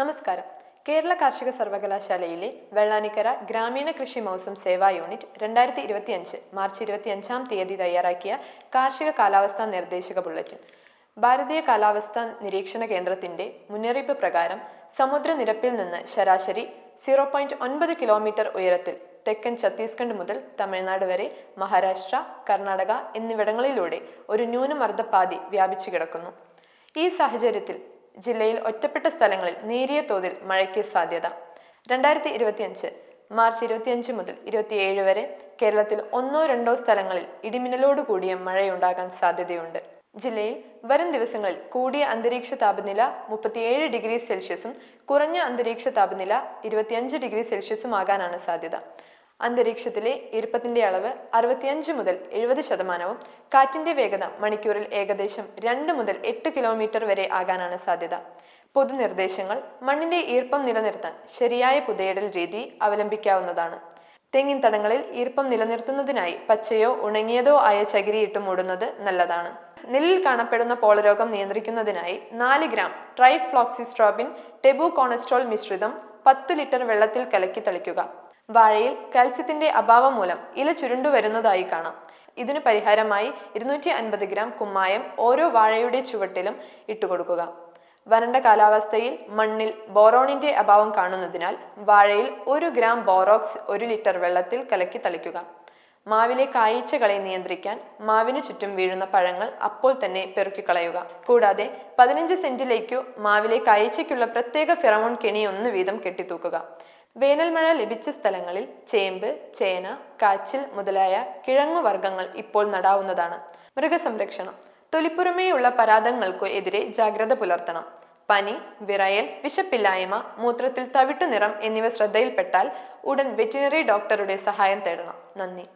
നമസ്കാരം. കേരള കാർഷിക സർവകലാശാലയിലെ വെള്ളാനിക്കര ഗ്രാമീണ കൃഷി മൗസം സേവാ യൂണിറ്റ് രണ്ടായിരത്തി ഇരുപത്തിയഞ്ച് മാർച്ച് ഇരുപത്തിയഞ്ചാം തീയതി തയ്യാറാക്കിയ കാർഷിക കാലാവസ്ഥാ നിർദ്ദേശക ബുള്ളറ്റിൻ. ഭാരതീയ കാലാവസ്ഥാ നിരീക്ഷണ കേന്ദ്രത്തിന്റെ മുന്നറിയിപ്പ് പ്രകാരം സമുദ്രനിരപ്പിൽ നിന്ന് ശരാശരി സീറോ പോയിന്റ് ഒൻപത് കിലോമീറ്റർ ഉയരത്തിൽ തെക്കൻ ഛത്തീസ്ഗഡ് മുതൽ തമിഴ്നാട് വരെ മഹാരാഷ്ട്ര കർണാടക എന്നിവിടങ്ങളിലൂടെ ഒരു ന്യൂനമർദ്ദപാതി വ്യാപിച്ചു കിടക്കുന്നു. ഈ സാഹചര്യത്തിൽ ജില്ലയിൽ ഒറ്റപ്പെട്ട സ്ഥലങ്ങളിൽ നേരിയ തോതിൽ മഴയ്ക്ക് സാധ്യത. രണ്ടായിരത്തി ഇരുപത്തിയഞ്ച് മാർച്ച് ഇരുപത്തിയഞ്ച് മുതൽ ഇരുപത്തിയേഴ് വരെ കേരളത്തിൽ ഒന്നോ രണ്ടോ സ്ഥലങ്ങളിൽ ഇടിമിന്നലോട് കൂടിയ മഴയുണ്ടാകാൻ സാധ്യതയുണ്ട്. ജില്ലയിൽ വരും ദിവസങ്ങളിൽ കൂടിയ അന്തരീക്ഷ താപനില മുപ്പത്തിയേഴ് ഡിഗ്രി സെൽഷ്യസും കുറഞ്ഞ അന്തരീക്ഷ താപനില ഇരുപത്തിയഞ്ച് ഡിഗ്രി സെൽഷ്യസും ആകാനാണ് സാധ്യത. അന്തരീക്ഷത്തിലെ ഈർപ്പത്തിന്റെ അളവ് അറുപത്തിയഞ്ച് മുതൽ എഴുപത് ശതമാനവും കാറ്റിന്റെ വേഗത മണിക്കൂറിൽ ഏകദേശം രണ്ട് മുതൽ എട്ട് കിലോമീറ്റർ വരെ ആകാനാണ് സാധ്യത. പൊതുനിർദ്ദേശങ്ങൾ മണ്ണിന്റെ ഈർപ്പം നിലനിർത്താൻ ശരിയായ പുതയിടൽ രീതി അവലംബിക്കാവുന്നതാണ്. തെങ്ങിൻ തടങ്ങളിൽ ഈർപ്പം നിലനിർത്തുന്നതിനായി പച്ചയോ ഉണങ്ങിയതോ ആയ ചകിരിയിട്ട് മൂടുന്നത് നല്ലതാണ്. നെല്ലിൽ കാണപ്പെടുന്ന പോളരോഗം നിയന്ത്രിക്കുന്നതിനായി നാല് ഗ്രാം ട്രൈഫ്ലോക്സിസ്ട്രോബിൻ ടെബു കോണസ്ട്രോൾ മിശ്രിതം പത്ത് ലിറ്റർ വെള്ളത്തിൽ കലക്കി തളിക്കുക. വാഴയിൽ കാൽസ്യത്തിന്റെ അഭാവം മൂലം ഇല ചുരുണ്ടു വരുന്നതായി കാണാം. ഇതിനു പരിഹാരമായി ഇരുന്നൂറ്റി അൻപത് ഗ്രാം കുമ്മായം ഓരോ വാഴയുടെ ചുവട്ടിലും ഇട്ടുകൊടുക്കുക വരണ്ട കാലാവസ്ഥയിൽ മണ്ണിൽ ബോറോണിന്റെ അഭാവം കാണുന്നതിനാൽ വാഴയിൽ ഒരു ഗ്രാം ബോറോക്സ് ഒരു ലിറ്റർ വെള്ളത്തിൽ കലക്കി തളിക്കുക. മാവിലെ കായ്ച്ചകളെ നിയന്ത്രിക്കാൻ മാവിന് ചുറ്റും വീഴുന്ന പഴങ്ങൾ അപ്പോൾ തന്നെ പെറുക്കിക്കളയുക കൂടാതെ പതിനഞ്ച് സെന്റിലേക്കു മാവിലെ കായ്ച്ചയ്ക്കുള്ള പ്രത്യേക ഫിറമോൺ കെണി ഒന്ന് വീതം കെട്ടിത്തൂക്കുക. വേനൽ മഴ ലഭിച്ച സ്ഥലങ്ങളിൽ ചേമ്പ് ചേന കാച്ചിൽ മുതലായ കിഴങ്ങുവർഗങ്ങൾ ഇപ്പോൾ നടാവുന്നതാണ്. മൃഗസംരക്ഷണം. തൊലിപ്പുറമേയുള്ള പരാതങ്ങൾക്കു എതിരെ ജാഗ്രത പുലർത്തണം. പനി വിറയൽ വിശപ്പില്ലായ്മ മൂത്രത്തിൽ തവിട്ടു നിറം എന്നിവ ശ്രദ്ധയിൽപ്പെട്ടാൽ ഉടൻ വെറ്റിനറി ഡോക്ടറുടെ സഹായം തേടണം. നന്ദി.